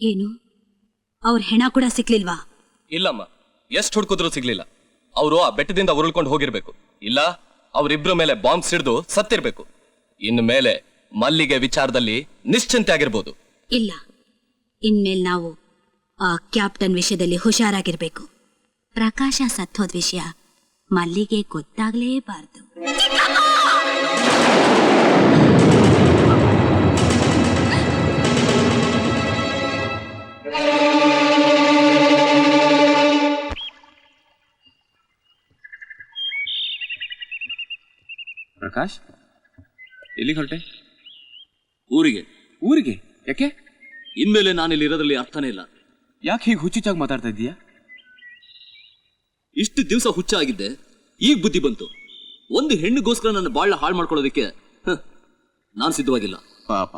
ಏನು? ಅವ್ರ ಹೆಣ ಕೂಡ ಸಿಕ್ಲಿಲ್ವಾ? ಇಲ್ಲಮ್ಮ ಎಷ್ಟ್ ಹುಡ್ಕುದ್ರು ಸಿಗ್ಲಿಲ್ಲ. ಅವರು ಆ ಬೆಟ್ಟದಿಂದ ಉರುಳ್ಕೊಂಡು ಹೋಗಿರ್ಬೇಕು. ಇಲ್ಲ ಅವರಿಬ್ರ ಮೇಲೆ ಬಾಂಬ್ ಸಿಡಿದು ಸತ್ತಿರ್ಬೇಕು. ಇನ್ನು ಮೇಲೆ ಮಲ್ಲಿಗೆ ವಿಚಾರದಲ್ಲಿ ನಿಶ್ಚಿಂತೆ ಆಗಿರ್ಬೋದು. ಇಲ್ಲ ಇನ್ಮೇಲೆ ನಾವು ಆ ಕ್ಯಾಪ್ಟನ್ ವಿಷಯದಲ್ಲಿ ಹುಷಾರಾಗಿರ್ಬೇಕು. ಪ್ರಕಾಶ ಸತ್ತೋದ್ ವಿಷಯ ಮಲ್ಲಿಗೆ ಗೊತ್ತಾಗ್ಲೇಬಾರ್ದು ಪ್ರಕಾಶ್? ಎಲ್ಲಿಗೆ ಹೊರಟೆ? ಊರಿಗೆ. ಊರಿಗೆ? ಯಾಕೆ? ಇನ್ಮೇಲೆ ನಾನು ಇಲ್ಲಿ ಇರೋದ್ರಲ್ಲಿ ಅರ್ಥನೇ ಇಲ್ಲ. ಯಾಕೆ ಹೀಗೆ ಹುಚ್ಚುಚ್ಚಾಗಿ ಮಾತಾಡ್ತಾ ಇದ್ದೀಯಾ? ಇಷ್ಟು ದಿವಸ ಹುಚ್ಚ ಆಗಿದ್ದೆ ಈಗ ಬುದ್ಧಿ ಬಂತು. ಒಂದು ಹೆಣ್ಣುಗೋಸ್ಕರ ನನ್ನ ಬಾಳ ಹಾಳು ಮಾಡ್ಕೊಳ್ಳೋದಕ್ಕೆ ನಾನು ಸಿದ್ಧವಾಗಿಲ್ಲ. ಪಾಪ.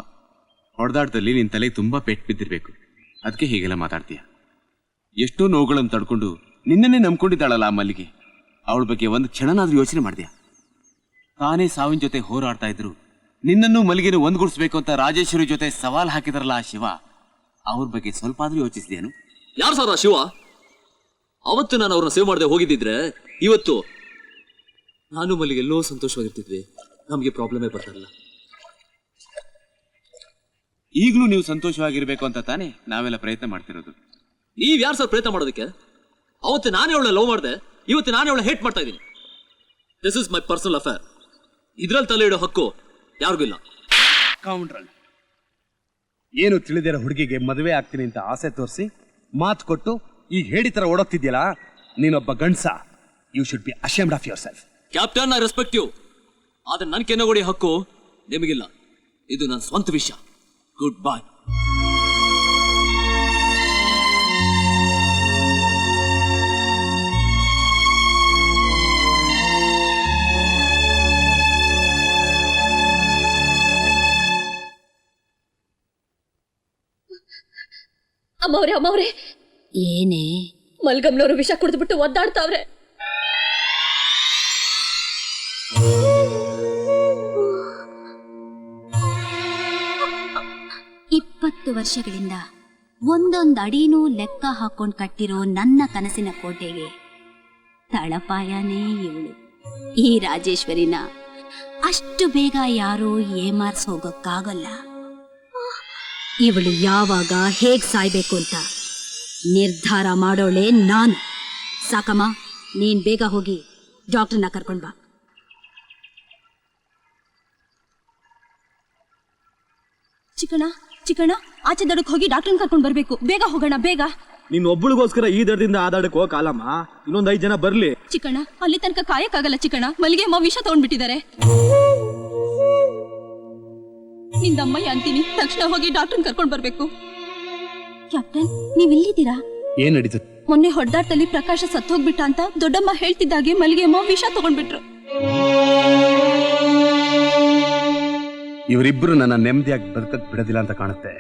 ಹೊಡೆದಾಟದಲ್ಲಿ ನಿನ್ನ ತಲೆಗೆ ತುಂಬಾ ಪೆಟ್ಟು ಬಿದ್ದಿರ್ಬೇಕು. ಅದಕ್ಕೆ ಹೀಗೆಲ್ಲ ಮಾತಾಡ್ತೀಯ? ಎಷ್ಟೋ ನೋವುಗಳನ್ನು ತಡ್ಕೊಂಡು ನಿನ್ನನ್ನೇ ನಂಬ್ಕೊಂಡಿದ್ದಾಳಲ್ಲ ಆ ಮಲ್ಲಿಗೆ. ಅವಳ ಬಗ್ಗೆ ಒಂದು ಕ್ಷಣನಾದ್ರೂ ಯೋಚನೆ ಮಾಡಿದ್ಯಾ ತಾನೇ ಸಾವಿನ ಜೊತೆ ಹೋರಾಡ್ತಾ ಇದ್ರು. ನಿನ್ನನ್ನು ಮಲ್ಲಿಗೆನು ಒಂದ್ಗೂಡಿಸ್ಬೇಕು ಅಂತ ರಾಜೇಶ್ವರಿ ಜೊತೆ ಸವಾಲ್ ಹಾಕಿದ್ರಲ್ಲ ಆ ಶಿವ. ಅವ್ರ ಬಗ್ಗೆ ಸ್ವಲ್ಪ ಆದ್ರೂ ಯೋಚಿಸಿದೇನು? ಯಾರು ಸರ್ ಆ ಶಿವ? ಅವತ್ತು ನಾನು ಅವ್ರನ್ನ ಸೇವ್ ಮಾಡದೆ ಹೋಗಿದ್ದಿದ್ರೆ ಇವತ್ತು ನಾನು ಮಲ್ಲಿಗೆ ಎಲ್ಲೋ ಸಂತೋಷವಾಗಿರ್ತಿದ್ವಿ. ನಮಗೆ ಪ್ರಾಬ್ಲಮೇ ಬರ್ತಾರಲ್ಲ ಈಗಲೂ ನೀವು ಸಂತೋಷವಾಗಿರ್ಬೇಕು ಅಂತ ತಾನೇ ನಾವೆಲ್ಲ ಪ್ರಯತ್ನ ಮಾಡ್ತಿರೋದು. ನೀವ್ ಯಾರು ಸರ್ ಪ್ರಯತ್ನ ಮಾಡೋದಕ್ಕೆ? ಅವತ್ತು ನಾನೇ ಅವಳ ಲವ್ ಮಾಡಿದೆ ಇವತ್ತು ನಾನೇ ಅವಳ ಹೇಟ್ ಮಾಡ್ತಾ ಇದ್ದೀನಿ. This is my personal affair ಇದ್ರಲ್ಲಿ ತಲೆ ಇಡೋ ಹಕ್ಕು ಯಾರಿಗೂ ಇಲ್ಲ. ಕೌಂಟ್ರಲ್ ಏನು ತಿಳಿದಿರೋ ಹುಡುಗಿಗೆ ಮದುವೆ ಆಗ್ತೀನಿ ಅಂತ ಆಸೆ ತೋರಿಸಿ ಮಾತು ಕೊಟ್ಟು ಈಗ ಹೇಳಿ ಥರ ಓಡೋಗ್ತಿದ್ಯಲ್ಲ ನೀನೊಬ್ಬ ಗಂಡ್ಸ you should be ashamed of yourself captain I respect you ಆದ್ರೆ ನನ್ ಕೆನ್ನಗೊಡಿ ಹಕ್ಕು ನಿಮಗಿಲ್ಲ. ಇದು ನನ್ನ ಸ್ವಂತ ವಿಷಯ. ಗುಡ್ ಬಾಯ್ ಅಮ್ಮವ್ರೆ ಅಮ್ಮವ್ರೆ. ಏನೇ? ಮಲ್ಗಮ್ನವ್ರು ವಿಷ ಕುಡಿದ್ಬಿಟ್ಟು ಒದ್ದಾಡ್ತಾವ್ರೆ. ಇಪ್ಪತ್ತು ವರ್ಷಗಳಿಂದ ಒಂದೊಂದು ಅಡಿನೂ ಲೆಕ್ಕ ಹಾಕೊಂಡು ಕಟ್ಟಿರೋ ನನ್ನ ಕನಸಿನ ಕೋಟೆಗೆ ತಳಪಾಯನೇ ಇವಳು. ಈ ರಾಜೇಶ್ವರಿನ ಅಷ್ಟು ಬೇಗ ಯಾರೂ ಏಮಾರ್ಸ್ ಹೋಗೋಕ್ಕಾಗಲ್ಲ. ಇವಳು ಯಾವಾಗ ಹೇಗ್ ಸಾಯ್ಬೇಕು ಅಂತ? ನಿರ್ಧಾರ ಮಾಡೋಳೆ ನಾನು. ಸಾಕಮ್ಮ ನೀನ್ ಬೇಗ ಹೋಗಿ ಡಾಕ್ಟರ್ನ ಕರ್ಕೊಂಡ್ ಬಾ. ಚಿಕ್ಕಣ ಚಿಕ್ಕಣ ಆಚೆ ದಡಕ್ಕೆ ಹೋಗಿ ಡಾಕ್ಟರ್ನ ಕರ್ಕೊಂಡ್ ಬರ್ಬೇಕು. ಬೇಗ ಹೋಗೋಣ ಬೇಗ. ನೀನ್ ಒಬ್ಬಳಿಗೋಸ್ಕರ ಈ ದರದಿಂದ ಆದಾಡಕ್ ಹೋಗಕ್ಕಾಲಮ್ಮ ಇನ್ನೊಂದ್ ಐದ್ ಜನ ಬರ್ಲಿ. ಚಿಕ್ಕಣ ಅಲ್ಲಿ ತನಕ ಕಾಯಕ್ಕಾಗಲ್ಲ ಚಿಕ್ಕಣ ಮಲ್ಲಿಗೆ ಅಮ್ಮ ವಿಷ ತಗೊಂಡ್ಬಿಟ್ಟಿದ್ದಾರೆ. ನಿಂದಮ್ಮಯ್ಯ ಅಂತೀನಿ. ತಕ್ಷಣ ಹೋಗಿ ಡಾಕ್ಟರ್ ಕರ್ಕೊಂಡ್ ಬರ್ಬೇಕು. ಕ್ಯಾಪ್ಟನ್ ನೀವ್ ಇಲ್ಲಿದ್ದೀರಾ ಏನ್ ನಡೀತು? ಮೊನ್ನೆ ಹೊಡೆದಾಟದಲ್ಲಿ ಪ್ರಕಾಶ ಸತ್ತೋಗ್ಬಿಟ್ಟ ಅಂತ ದೊಡ್ಡಮ್ಮ ಹೇಳ್ತಿದ್ದಾಗೆ ಮಲ್ಲಿಗೆ ಅಮ್ಮ ವಿಷ ತಗೊಂಡ್ಬಿಟ್ರು. ಇವರಿಬ್ರು ನನ್ನ ನೆಮ್ಮದಿಯಾಗಿ ಬದುಕಕ್ ಬಿಡೋದಿಲ್ಲ ಅಂತ ಕಾಣುತ್ತೆ.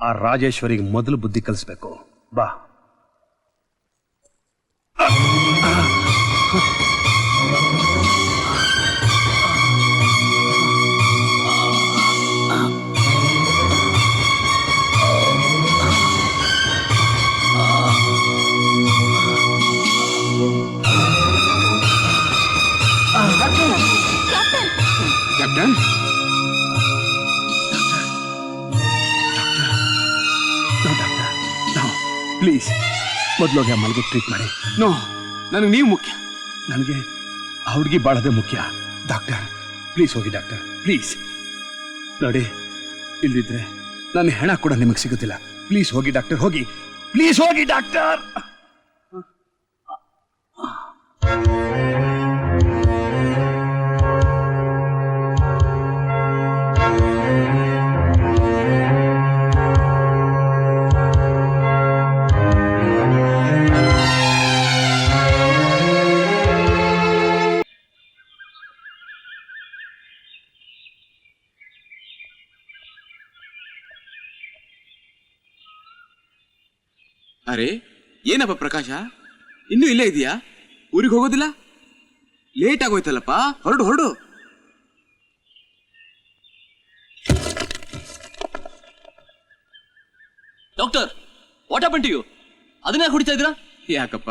ಆ ರಾಜೇಶ್ವರಿಗೆ ಮೊದಲು ಬುದ್ಧಿ ಕಲಿಸ್ಬೇಕು. ಬಾ. ಕ್ಯಾಪ್ಟನ್ ಪ್ಲೀಸ್ ಮೊದಲೋಗಿ ಆ ಮಲ್ಗೆ ಟ್ರೀಟ್ ಮಾಡಿ. ನೋ ನನಗೆ ನೀವು ಮುಖ್ಯ. ನನಗೆ ಆ ಹುಡುಗಿ ಬಾಳದೆ ಮುಖ್ಯ. ಡಾಕ್ಟರ್ ಪ್ಲೀಸ್ ಹೋಗಿ ಡಾಕ್ಟರ್ ಪ್ಲೀಸ್ ನೋಡಿ ಇಲ್ದಿದ್ರೆ ನನ್ನ ಹೆಣ ಕೂಡ ನಿಮಗೆ ಸಿಗುತ್ತಿಲ್ಲ ಪ್ಲೀಸ್ ಹೋಗಿ ಡಾಕ್ಟರ್ ಹೋಗಿ. ಪ್ಲೀಸ್ ಹೋಗಿ ಡಾಕ್ಟರ್ ಅರೆ ಏನಪ್ಪ ಪ್ರಕಾಶ? ಇನ್ನೂ ಇಲ್ಲೇ ಇದೆಯಾ? ಊರಿಗೆ ಹೋಗೋದಿಲ್ಲ? ಲೇಟ್ ಆಗೋಯ್ತಲ್ಲಪ್ಪ ಹೊರಡು ಹೊರಡು. Doctor what happen to you? ಅದನ್ನ ಹೊಡಿತಾ ಇದ್ದೀರಾ? ಯಾಕಪ್ಪ?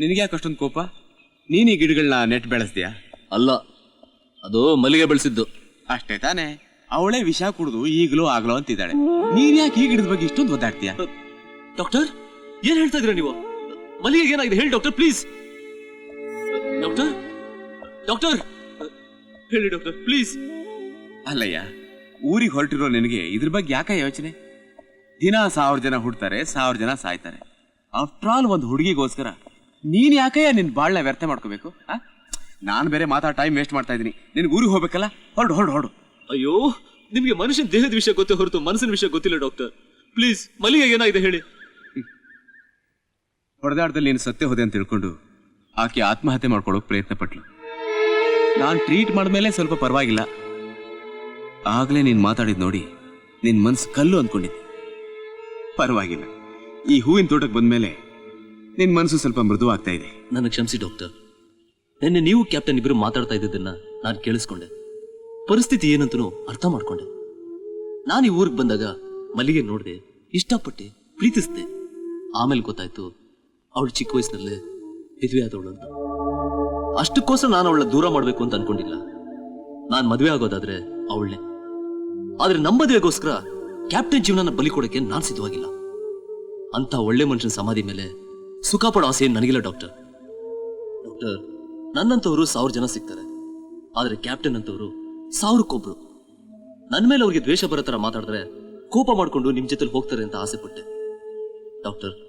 ನಿನಗೆ ಯಾಕೆ ಅಷ್ಟೊಂದು ಕೋಪ? ನೀನು ಈ ಗಿಡಗಳನ್ನ ನೆಟ್ ಬೆಳೆಸ್ತೀಯಾ ಅಲ್ಲ ಅದು ಮಲ್ಲಿಗೆ ಬೆಳೆಸಿದ್ದು. ಅಷ್ಟೇ ತಾನೇ. ಅವಳೇ ವಿಷ ಕುಡಿದು ಈಗಲೂ ಆಗ್ಲೋ ಅಂತಿದ್ದಾಳೆ. ನೀನ್ ಯಾಕೆ ಈ ಗಿಡದ ಬಗ್ಗೆ ಇಷ್ಟೊಂದು ಒದ್ದಾಡ್ತೀಯ? ಡಾಕ್ಟರ್ ಏನ್ ಹೇಳ್ತಾ ಇದೀರಾ ನೀವು? ಮಲಿಗೆ ಏನಾಗಿದೆ? ಹೇಳಿ ಡಾಕ್ಟರ್ ಪ್ಲೀಸ್. ಡಾಕ್ಟರ್? ಡಾಕ್ಟರ್? ಹೇಳಿ ಡಾಕ್ಟರ್ ಪ್ಲೀಸ್. ಅಲ್ಲಯ್ಯ ಊರಿಗೆ ಹೊರಟಿರೋ ನಿನಗೆ ಇದ್ರ ಬಗ್ಗೆ ಯಾಕ ಯೋಚನೆ? ದಿನ ಸಾವಿರ ಜನ ಹುಡ್ತಾರೆ ಸಾವಿರ ಜನ ಸಾಯ್ತಾರೆ. ಆಫ್ಟರ್ ಆಲ್ ಒಂದು ಹುಡುಗಿಗೋಸ್ಕರ ನೀನ್ ಯಾಕಯ್ಯ ನಿನ್ ಬಾಳ್ನ ವ್ಯರ್ಥ ಮಾಡ್ಕೋಬೇಕು ನಾನು ಬೇರೆ ಮಾತಾ ಟೈಮ್ ವೇಸ್ಟ್ ಮಾಡ್ತಾ ಇದ್ದೀನಿ. ನಿನ್ಗೆ ಊರಿಗೆ ಹೋಗ್ಬೇಕಲ್ಲ? ಹೊರಡು ಹೊರಡು ಹೊರಡು. ಅಯ್ಯೋ ನಿಮಗೆ ಮನುಷ್ಯನ ದೇಹದ ವಿಷಯ ಗೊತ್ತೇ ಹೊರತು ಮನಸ್ಸಿನ ವಿಷಯ ಗೊತ್ತಿಲ್ಲ ಡಾಕ್ಟರ್. ಪ್ಲೀಸ್ ಮಲ್ಲಿಗೆ ಏನಾಗಿದೆ ಹೇಳಿ. ಹೊಡೆದಾಟದಲ್ಲಿ ನೀನು ಸತ್ಯ ಹೋದೆ ಅಂತ ತಿಳ್ಕೊಂಡು ಆಕೆ ಆತ್ಮಹತ್ಯೆ ಮಾಡ್ಕೊಳ್ಳೋಕೆ ಪ್ರಯತ್ನ ಪಟ್ಲು. ನಾನು ಟ್ರೀಟ್ ಮಾಡಿದ್ಮೇಲೆ ಸ್ವಲ್ಪ ಪರವಾಗಿಲ್ಲ. ಆಗಲೇ ನೀನು ಮಾತಾಡಿದ್ ನೋಡಿ ನಿನ್ನ ಮನ್ಸು ಕಲ್ಲು ಅಂದ್ಕೊಂಡಿದ್ದೆ ಪರವಾಗಿಲ್ಲ. ಈ ಹೂವಿನ ತೋಟಕ್ಕೆ ಬಂದ್ಮೇಲೆ ನಿನ್ನ ಮನಸ್ಸು ಸ್ವಲ್ಪ ಮೃದು ಆಗ್ತಾ ಇದೆ. ನನಗೆ ಕ್ಷಮಿಸಿ, ಡಾಕ್ಟರ್. ನಿನ್ನೆ ನೀವು ಕ್ಯಾಪ್ಟನ್ ಇಬ್ಬರು ಮಾತಾಡ್ತಾ ಇದ್ದದನ್ನ ನಾನು ಕೇಳಿಸ್ಕೊಂಡೆ. ಪರಿಸ್ಥಿತಿ ಏನಂತನೂ ಅರ್ಥ ಮಾಡ್ಕೊಂಡೆ. ನಾನು ಈ ಊರಿಗೆ ಬಂದಾಗ ಮಲ್ಲಿಗೆ ನೋಡಿದೆ, ಇಷ್ಟಪಟ್ಟೆ, ಪ್ರೀತಿಸಿದೆ. ಆಮೇಲೆ ಗೊತ್ತಾಯ್ತು ಅವಳು ಚಿಕ್ಕ ವಯಸ್ಸಿನಲ್ಲೇ ಮದುವೆ ಅಂತ. ಅಷ್ಟಕ್ಕೋಸ್ಕರ ನಾನು ಅವಳ ದೂರ ಮಾಡಬೇಕು ಅಂತ ಅನ್ಕೊಂಡಿಲ್ಲ. ನಾನು ಮದುವೆ ಆಗೋದಾದ್ರೆ ಅವಳನ್ನೇ. ಆದ್ರೆ ನಮ್ಮ ಮದುವೆಗೋಸ್ಕರ ಕ್ಯಾಪ್ಟನ್ ಜೀವನನ ಬಲಿ ಕೊಡಕ್ಕೆ ನಾನು ಸಿದ್ಧವಾಗಿಲ್ಲ. ಅಂತ ಒಳ್ಳೆ ಮನುಷ್ಯನ ಸಮಾಧಿ ಮೇಲೆ ಸುಖ ಪಡೋ ಆಸೆ ನನಗಿಲ್ಲ ಡಾಕ್ಟರ್. ಡಾಕ್ಟರ್ ನನ್ನಂತವರು ಸಾವಿರ ಜನ ಸಿಗ್ತಾರೆ. ಆದ್ರೆ ಕ್ಯಾಪ್ಟನ್ ಅಂತವರು ಸಾವಿರಕ್ಕೊಬ್ರು. ನನ್ನ ಮೇಲೆ ಅವ್ರಿಗೆ ದ್ವೇಷ ಬರೋ ಥರ ಮಾತಾಡಿದ್ರೆ ಕೋಪ ಮಾಡ್ಕೊಂಡು ನಿಮ್ಮ ಜೊತೆ ಹೋಗ್ತಾರೆ ಅಂತ ಆಸೆ ಪಟ್ಟೆ. ಡಾಕ್ಟರ್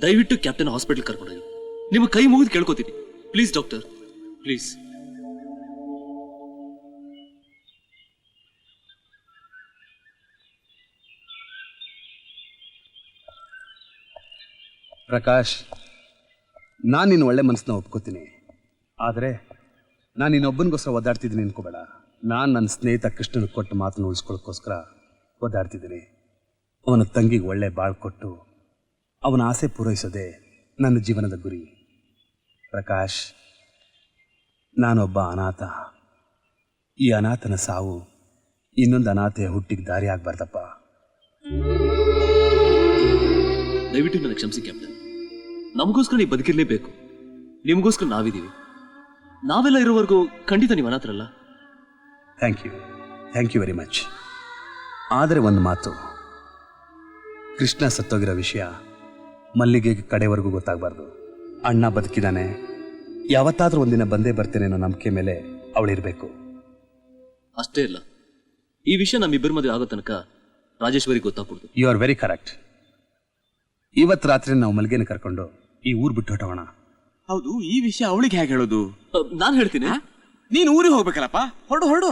ದಯವಿಟ್ಟು ಕ್ಯಾಪ್ಟನ್ ಹಾಸ್ಪಿಟಲ್ ಕರ್ಕೊಂಡೋಗಿ. ನಿಮ್ಮ ಕೈ ಮುಗಿದು ಕೇಳ್ಕೊತೀನಿ. ಪ್ಲೀಸ್ ಡಾಕ್ಟರ್ ಪ್ಲೀಸ್ ಪ್ರಕಾಶ್, ನಾನು ನಿನ್ನ ಒಳ್ಳೆ ಮನಸ್ಸನ್ನ ಒಪ್ಕೋತೀನಿ. ಆದರೆ, ನಾನು ಇನ್ನೊಬ್ಬನಿಗೋಸ್ಕರ ಒದ್ದಾಡ್ತಿದ್ದೀನಿ ಅನ್ಕೋಬೇಡ. ನಾನು ನನ್ನ ಸ್ನೇಹಿತ ಕೃಷ್ಣನ ಕೊಟ್ಟು ಮಾತನ್ನು ಉಳಿಸ್ಕೊಳ್ಳೋಕ್ಕೋಸ್ಕರ ಒದ್ದಾಡ್ತಿದ್ದೀನಿ. ಅವನ ತಂಗಿಗೆ ಒಳ್ಳೆ ಬಾಳ್ ಕೊಟ್ಟು ಅವನ ಆಸೆ ಪೂರೈಸೋದೆ ನನ್ನ ಜೀವನದ ಗುರಿ. ಪ್ರಕಾಶ್ ನಾನೊಬ್ಬ ಅನಾಥ. ಈ ಅನಾಥನ ಸಾವು ಇನ್ನೊಂದು ಅನಾಥೆಯ ಹುಟ್ಟಿಗೆ ದಾರಿ ಆಗಬಾರ್ದಪ್ಪ. ದಯವಿಟ್ಟು ನನಗೆ ಕ್ಷಮಿಸಿ ಕ್ಯಾಪ್ಟನ್. ನಮಗೋಸ್ಕರ ನೀವು ಬದುಕಿರ್ಲೇಬೇಕು. ನಿಮಗೋಸ್ಕರ ನಾವಿದ್ದೀವಿ. ನಾವೆಲ್ಲ ಇರೋವರೆಗೂ ಖಂಡಿತ ನೀವು ಅನಾಥರಲ್ಲ. Thank you thank you very much ಆದರೆ ಒಂದು ಮಾತು. ಕೃಷ್ಣ ಸತ್ತೋಗಿರೋ ವಿಷಯ ಮಲ್ಲಿಗೆಗೆ ಕಡೆವರೆಗೂ ಗೊತ್ತಾಗಬಾರ್ದು. ಅಣ್ಣ ಬದುಕಿದ್ದಾನೆ ಯಾವತ್ತಾದ್ರೂ ಒಂದಿನ ಬಂದೇ ಬರ್ತೇನೆ ಅನ್ನೋ ನಂಬಿಕೆ ಮೇಲೆ ಅವಳಿರಬೇಕು ಅಷ್ಟೇ ಇಲ್ಲ ಈ ವಿಷಯ ನಮ್ಮಿಬ್ಬರ ಮದುವೆ ಆಗೋ ತನಕ ರಾಜೇಶ್ವರಿ ಗೊತ್ತಾಗ್ಬಿಡ್ತು. ಯು ಆರ್ ವೆರಿ ಕರೆಕ್ಟ್ ಇವತ್ತು ರಾತ್ರಿ ನಾವು ಮಲ್ಲಿಗೆನ ಕರ್ಕೊಂಡು ಈ ಊರು ಬಿಟ್ಟು ಹೊಟ್ಟೋಣ ಹೌದು ಈ ವಿಷಯ ಅವಳಿಗೆ ಹೇಗೆ ಹೇಳೋದು? ನಾನು ಹೇಳ್ತೀನಿ. ನೀನು ಊರಿಗೆ ಹೋಗ್ಬೇಕಲ್ಲಪ್ಪ? ಹೊರಡು ಹೊರಡು.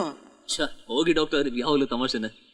ಛ, ಹೋಗಿ ಡಾಕ್ಟರ್ ಯಾವಾಗಲೂ ತಮಾಷೆನೆ.